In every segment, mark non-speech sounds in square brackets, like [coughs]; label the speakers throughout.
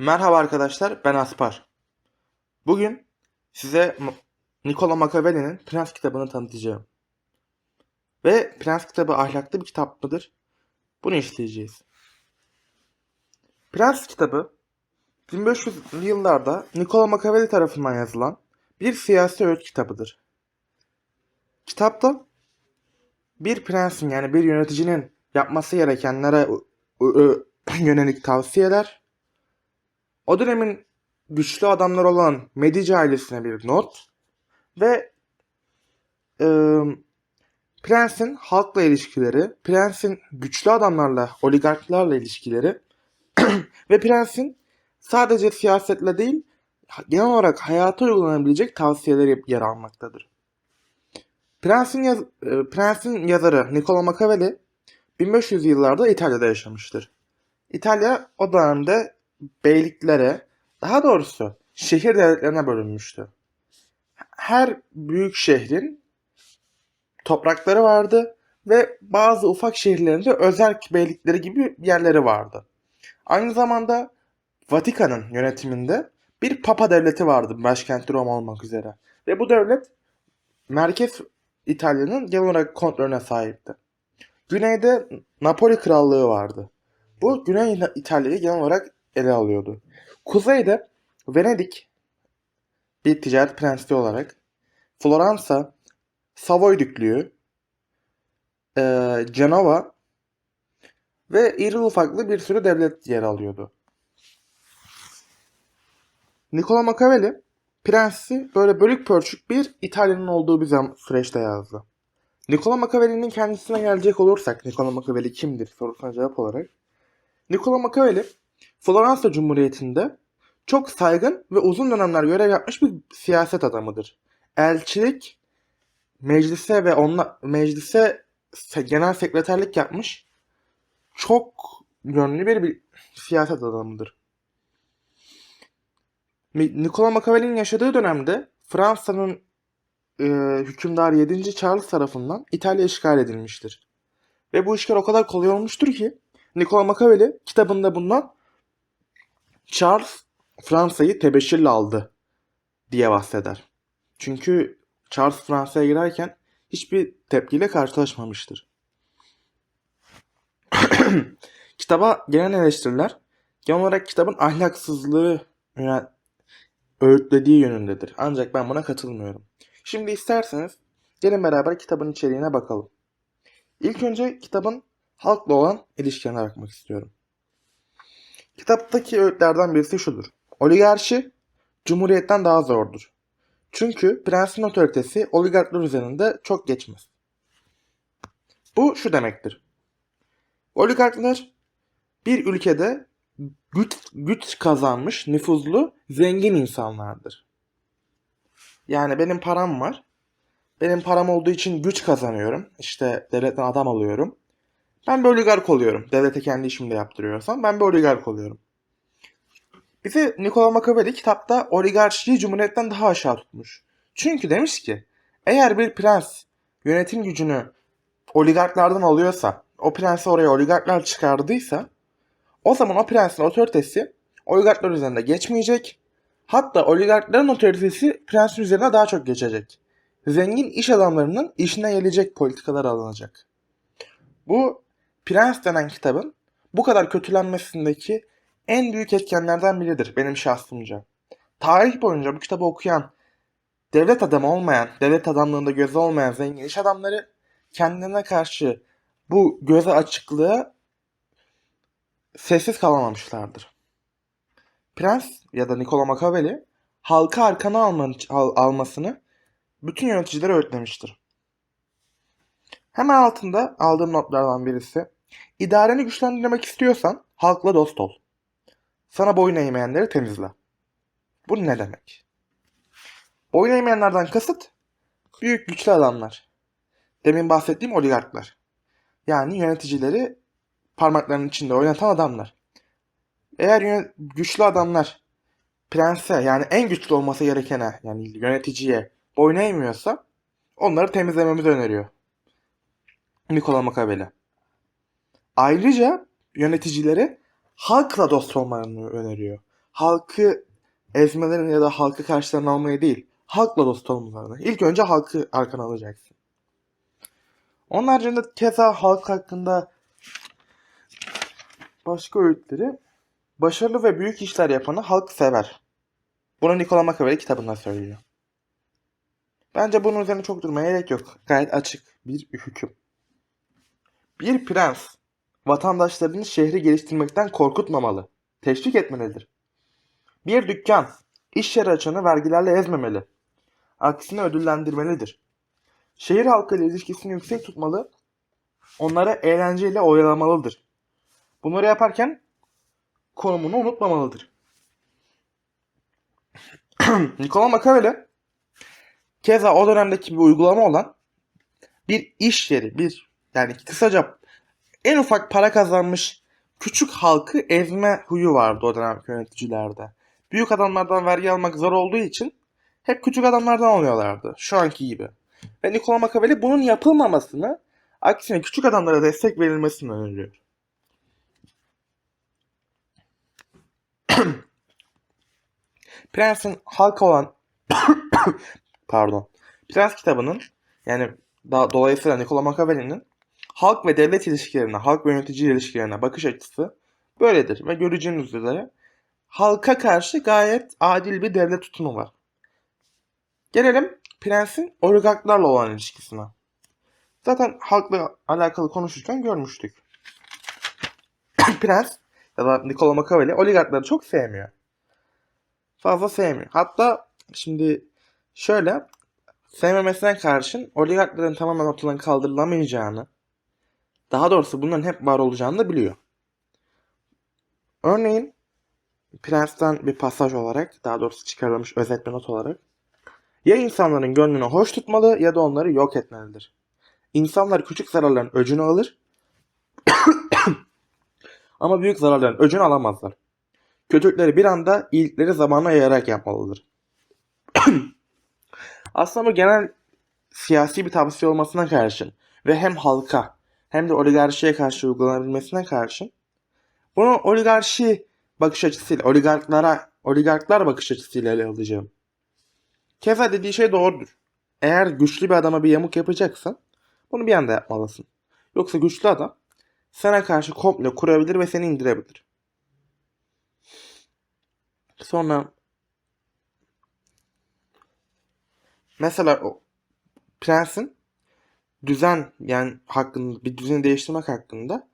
Speaker 1: Merhaba arkadaşlar, ben Aspar. Bugün size Niccolo Machiavelli'nin Prens kitabını tanıtacağım. Ve Prens kitabı ahlaklı bir kitap mıdır? Bunu işleyeceğiz. Prens kitabı 1500'lü yıllarda Niccolo Machiavelli tarafından yazılan bir siyasi öğüt kitabıdır. Kitapta bir prensin yani bir yöneticinin yapması gerekenlere yönelik tavsiyeler o dönemin güçlü adamlar olan Medici ailesine bir not ve e, prensin halkla ilişkileri, prensin güçlü adamlarla, oligarklarla ilişkileri [clears throat] ve prensin sadece siyasetle değil genel olarak hayata uygulanabilecek tavsiyeleri yer almaktadır. Prensin, yaz- e, Prensin yazarı Niccolo Machiavelli 1500 yıllarda İtalya'da yaşamıştır. İtalya o dönemde beyliklere, daha doğrusu şehir devletlerine bölünmüştü. Her büyük şehrin toprakları vardı ve bazı ufak şehirlerinde özel beylikleri gibi yerleri vardı. Aynı zamanda Vatikan'ın yönetiminde bir papa devleti vardı başkenti Roma olmak üzere. Ve bu devlet merkez İtalya'nın genel olarak kontrolüne sahipti. Güneyde Napoli Krallığı vardı. Bu Güney İtalya'yı genel olarak ele alıyordu. Kuzeyde Venedik bir ticaret prensliği olarak, Floransa, Savoy Düklüğü, eee Cenova ve iri ufaklı bir sürü devlet yer alıyordu. Niccolo Machiavelli Prensi böyle bölük pörçük bir İtalya'nın olduğu bir süreçte yazdı. Niccolo Machiavelli'nin kendisine gelecek olursak Niccolo Machiavelli kimdir sorusuna cevap olarak Niccolo Machiavelli Floransa Cumhuriyeti'nde çok saygın ve uzun dönemler görev yapmış bir siyaset adamıdır. Elçilik, meclise ve onunla meclise se- genel sekreterlik yapmış çok yönlü bir, bir siyaset adamıdır. Niccolo Machiavelli'nin yaşadığı dönemde Fransa'nın e, hükümdarı 7. Charles tarafından İtalya işgal edilmiştir. Ve bu işgal o kadar kolay olmuştur ki Niccolo Machiavelli kitabında bundan Charles Fransa'yı tebeşirle aldı diye bahseder. Çünkü Charles Fransa'ya girerken hiçbir tepkiyle karşılaşmamıştır. [clears throat] Kitaba gelen eleştiriler genel olarak kitabın ahlaksızlığı yönel- öğütlediği yönündedir. Ancak ben buna katılmıyorum. Şimdi isterseniz gelin beraber kitabın içeriğine bakalım. İlk önce kitabın halkla olan ilişkilerine bakmak istiyorum. Kitaptaki öğütlerden birisi şudur. Oligarşi cumhuriyetten daha zordur. Çünkü prensin otoritesi oligarklar üzerinde çok geçmez. Bu şu demektir. Oligarklar bir ülkede güç, güç kazanmış, nüfuzlu, zengin insanlardır. Yani benim param var. Benim param olduğu için güç kazanıyorum. İşte devletten adam alıyorum. Ben bir oligark oluyorum. Devlete kendi işimi de yaptırıyorsam ben bir oligark oluyorum. Bize Niccolo Machiavelli kitapta oligarşiyi cumhuriyetten daha aşağı tutmuş. Çünkü demiş ki eğer bir prens yönetim gücünü oligarklardan alıyorsa, o prensi oraya oligarklar çıkardıysa o zaman o prensin otoritesi oligarklar üzerinde geçmeyecek. Hatta oligarkların otoritesi prensin üzerine daha çok geçecek. Zengin iş adamlarının işine gelecek politikalar alınacak. Bu Prens denen kitabın bu kadar kötülenmesindeki en büyük etkenlerden biridir benim şahsımca. Tarih boyunca bu kitabı okuyan, devlet adamı olmayan, devlet adamlığında gözü olmayan zengin iş adamları kendine karşı bu göze açıklığa sessiz kalamamışlardır. Prens ya da Niccolo Machiavelli halka arkana alman, al- almasını bütün yöneticilere öğütlemiştir. Hemen altında aldığım notlardan birisi İdareni güçlendirmek istiyorsan halkla dost ol. Sana boyun eğmeyenleri temizle. Bu ne demek? Boyun eğmeyenlerden kasıt büyük güçlü adamlar. Demin bahsettiğim oligarklar. Yani yöneticileri parmaklarının içinde oynatan adamlar. Eğer güçlü adamlar prense yani en güçlü olması gerekene yani yöneticiye boyun eğmiyorsa onları temizlememizi öneriyor. Niccolo Machiavelli. Ayrıca yöneticileri halkla dost olmalarını öneriyor. halkı ezmelerini ya da halkı karşılarına almayı değil, halkla dost olmalarını. İlk önce halkı arkana alacaksın. Onun haricinde keza halk hakkında başka öğütleri başarılı ve büyük işler yapanı halk sever. Bunu Nicola Machiavelli kitabında söylüyor. Bence bunun üzerine çok durmaya gerek yok. Gayet açık bir hüküm. Bir prens vatandaşlarını şehri geliştirmekten korkutmamalı, teşvik etmelidir. Bir dükkan iş yeri açanı vergilerle ezmemeli. Aksine ödüllendirmelidir. Şehir halkıyla ilişkisini yüksek tutmalı, onları eğlenceyle oyalamalıdır. Bunları yaparken konumunu unutmamalıdır. [clears throat] Nicola Machiavelli keza o dönemdeki bir uygulama olan bir iş yeri, bir yani kısaca en ufak para kazanmış küçük halkı ezme huyu vardı o dönem yöneticilerde. Büyük adamlardan vergi almak zor olduğu için hep küçük adamlardan alıyorlardı. Şu anki gibi. Ve Nicola Machiavelli bunun yapılmamasını, aksine küçük adamlara destek verilmesini öneriyor. [clears throat] Prens'in halka olan [clears throat] pardon. Prens kitabının yani daha dolayısıyla Nicola Machiavelli'nin halk ve devlet ilişkilerine, halk ve yönetici ilişkilerine bakış açısı böyledir ve göreceğiniz üzere halka karşı gayet adil bir devlet tutumu var. Gelelim prensin oligarklarla olan ilişkisine. Zaten halkla alakalı konuşurken görmüştük. [clears throat] Prens ya da Nicola Machiavelli oligarkları çok sevmiyor. Fazla sevmiyor. Hatta şimdi şöyle sevmemesine karşın oligarkların tamamen ortadan kaldırılamayacağını daha doğrusu bunların hep var olacağını da biliyor. Örneğin Prens'ten bir pasaj olarak daha doğrusu çıkarılmış özet bir not olarak ya insanların gönlünü hoş tutmalı ya da onları yok etmelidir. İnsanlar küçük zararların öcünü alır [coughs] ama büyük zararların öcünü alamazlar. Kötülükleri bir anda iyilikleri zamana yayarak yapmalıdır. [coughs] Aslında bu genel siyasi bir tavsiye olmasına karşın ve hem halka hem de oligarşiye karşı uygulanabilmesine karşın bunu oligarşi bakış açısıyla, oligarklara, oligarklar bakış açısıyla ele alacağım. Keza dediği şey doğrudur. Eğer güçlü bir adama bir yamuk yapacaksan bunu bir anda yapmalısın. Yoksa güçlü adam sana karşı komple kurabilir ve seni indirebilir. Sonra mesela o prensin düzen yani hakkında bir düzeni değiştirmek hakkında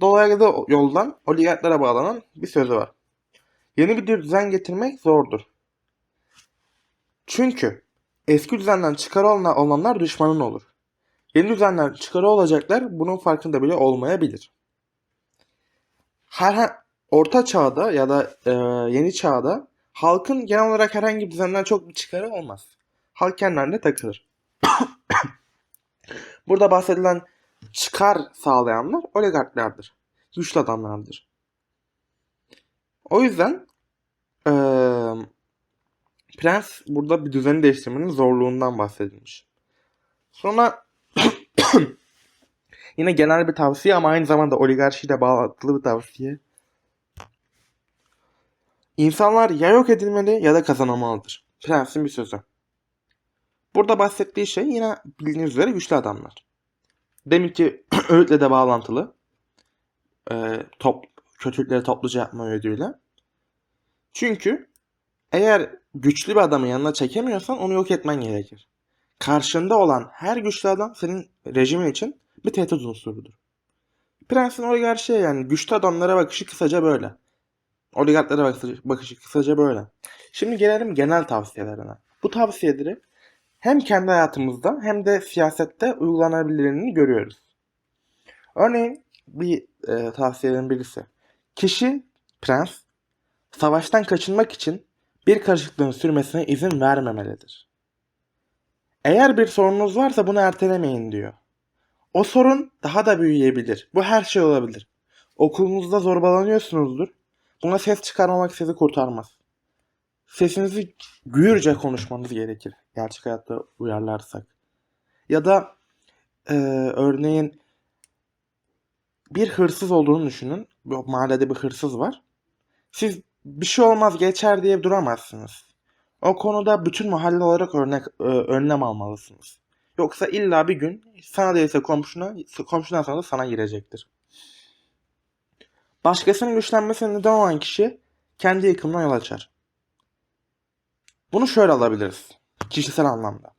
Speaker 1: dolaylı yoldan oligarklara bağlanan bir sözü var. Yeni bir düzen getirmek zordur. Çünkü eski düzenden çıkarı olanlar düşmanın olur. Yeni düzenler çıkarı olacaklar bunun farkında bile olmayabilir. Her orta çağda ya da e, yeni çağda halkın genel olarak herhangi bir düzenden çok bir çıkarı olmaz. Halk kendilerine takılır. Burada bahsedilen çıkar sağlayanlar oligarklardır. Güçlü adamlardır. O yüzden e, Prens burada bir düzeni değiştirmenin zorluğundan bahsedilmiş. Sonra [clears throat] yine genel bir tavsiye ama aynı zamanda oligarşiyle bağlantılı bir tavsiye. İnsanlar ya yok edilmeli ya da kazanılmalıdır. Prens'in bir sözü. Burada bahsettiği şey yine bildiğiniz üzere güçlü adamlar. Demek ki [clears throat] öğütle de bağlantılı. E, top, kötülükleri topluca yapma öğüdüyle. Çünkü eğer güçlü bir adamı yanına çekemiyorsan onu yok etmen gerekir. Karşında olan her güçlü adam senin rejimin için bir tehdit unsurudur. Prensin oligarşiye yani güçlü adamlara bakışı kısaca böyle. Oligarklara bakışı kısaca böyle. Şimdi gelelim genel tavsiyelerine. Bu tavsiyeleri hem kendi hayatımızda hem de siyasette uygulanabilirliğini görüyoruz. Örneğin bir e, tavsiyelerin birisi. Kişi, prens, savaştan kaçınmak için bir karışıklığın sürmesine izin vermemelidir. Eğer bir sorununuz varsa bunu ertelemeyin diyor. O sorun daha da büyüyebilir. Bu her şey olabilir. Okulunuzda zorbalanıyorsunuzdur. Buna ses çıkarmamak sizi kurtarmaz. Sesinizi gürce konuşmanız gerekir. Gerçek hayatta uyarlarsak. Ya da e, örneğin bir hırsız olduğunu düşünün. Bu mahallede bir hırsız var. Siz bir şey olmaz geçer diye duramazsınız. O konuda bütün mahalle olarak örnek e, önlem almalısınız. Yoksa illa bir gün sana değilse komşuna, komşudan sonra da sana girecektir. Başkasının güçlenmesine neden olan kişi kendi yıkımına yol açar. Bunu şöyle alabiliriz. Kişisel anlamda.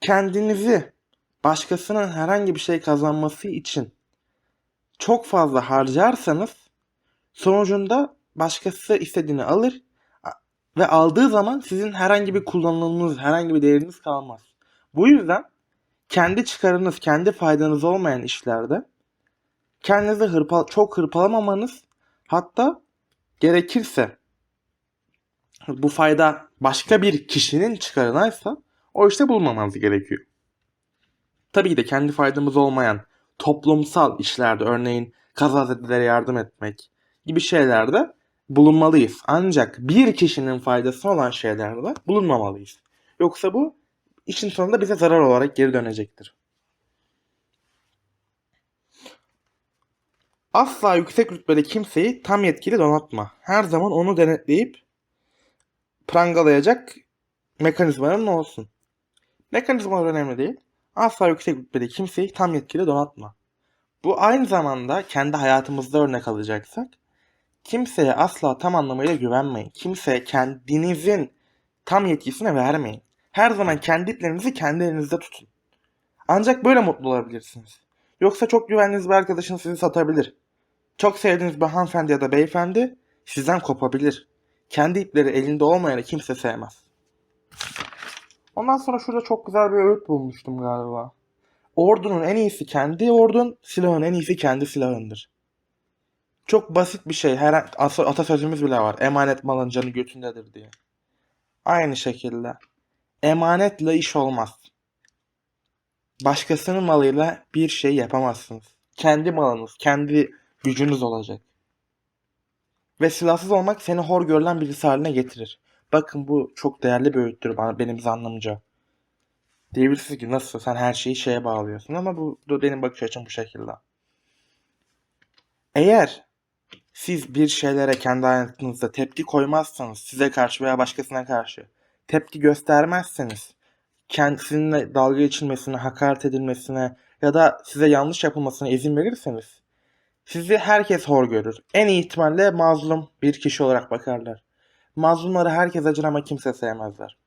Speaker 1: Kendinizi başkasının herhangi bir şey kazanması için çok fazla harcarsanız sonucunda başkası istediğini alır ve aldığı zaman sizin herhangi bir kullanımınız, herhangi bir değeriniz kalmaz. Bu yüzden kendi çıkarınız, kendi faydanız olmayan işlerde kendinizi hırpal çok hırpalamamanız hatta gerekirse bu fayda başka bir kişinin çıkarınaysa o işte bulunmamanız gerekiyor. Tabii de kendi faydamız olmayan toplumsal işlerde örneğin kazazedelere yardım etmek gibi şeylerde bulunmalıyız. Ancak bir kişinin faydası olan şeylerde bulunmamalıyız. Yoksa bu işin sonunda bize zarar olarak geri dönecektir. Asla yüksek rütbeli kimseyi tam yetkili donatma. Her zaman onu denetleyip prangalayacak mekanizmaların olsun. Mekanizmalar önemli değil. Asla yüksek rütbeli kimseyi tam yetkili donatma. Bu aynı zamanda kendi hayatımızda örnek alacaksak kimseye asla tam anlamıyla güvenmeyin. Kimseye kendinizin tam yetkisini vermeyin. Her zaman kendi iplerinizi kendi elinizde tutun. Ancak böyle mutlu olabilirsiniz. Yoksa çok güvendiğiniz bir arkadaşınız sizi satabilir. Çok sevdiğiniz bir hanımefendi ya da beyefendi sizden kopabilir. Kendi ipleri elinde olmayanı kimse sevmez. Ondan sonra şurada çok güzel bir öğüt bulmuştum galiba. Ordunun en iyisi kendi ordun, silahın en iyisi kendi silahındır. Çok basit bir şey. Her atasözümüz bile var. Emanet malın canı götündedir diye. Aynı şekilde. Emanetle iş olmaz. Başkasının malıyla bir şey yapamazsınız. Kendi malınız, kendi gücünüz olacak. Ve silahsız olmak seni hor görülen birisi haline getirir. Bakın bu çok değerli bir öğüttür benim zannımca. Diyebilirsiniz ki nasıl sen her şeyi şeye bağlıyorsun ama bu da benim bakış açım bu şekilde. Eğer siz bir şeylere kendi hayatınızda tepki koymazsanız size karşı veya başkasına karşı tepki göstermezseniz kendisininle dalga geçilmesine, hakaret edilmesine ya da size yanlış yapılmasına izin verirseniz sizi herkes hor görür. En iyi ihtimalle mazlum bir kişi olarak bakarlar. Mazlumları herkes acır ama kimse sevmezler.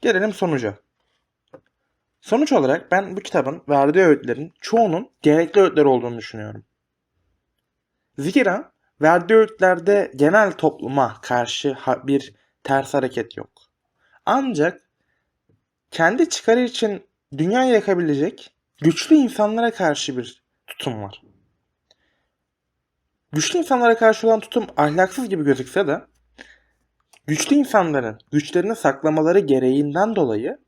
Speaker 1: Gelelim sonuca. Sonuç olarak ben bu kitabın verdiği öğütlerin çoğunun gerekli öğütler olduğunu düşünüyorum. Zira verdiği öğütlerde genel topluma karşı bir ters hareket yok. Ancak kendi çıkarı için dünyayı yakabilecek güçlü insanlara karşı bir tutum var. Güçlü insanlara karşı olan tutum ahlaksız gibi gözükse de güçlü insanların güçlerini saklamaları gereğinden dolayı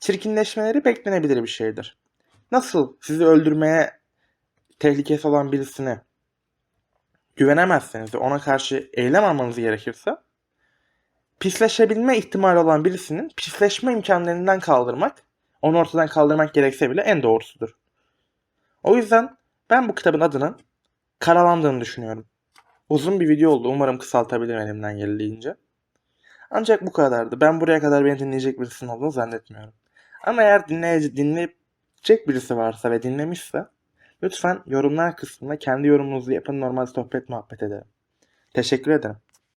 Speaker 1: çirkinleşmeleri beklenebilir bir şeydir. Nasıl sizi öldürmeye tehlikesi olan birisine güvenemezseniz ve ona karşı eylem almanız gerekirse pisleşebilme ihtimali olan birisinin pisleşme imkanlarından kaldırmak, onu ortadan kaldırmak gerekse bile en doğrusudur. O yüzden ben bu kitabın adının karalandığını düşünüyorum. Uzun bir video oldu. Umarım kısaltabilirim elimden geldiğince. Ancak bu kadardı. Ben buraya kadar beni dinleyecek birisinin olduğunu zannetmiyorum. Ama eğer dinleyici, dinleyecek birisi varsa ve dinlemişse lütfen yorumlar kısmında kendi yorumunuzu yapın normal sohbet muhabbet edelim. Teşekkür ederim.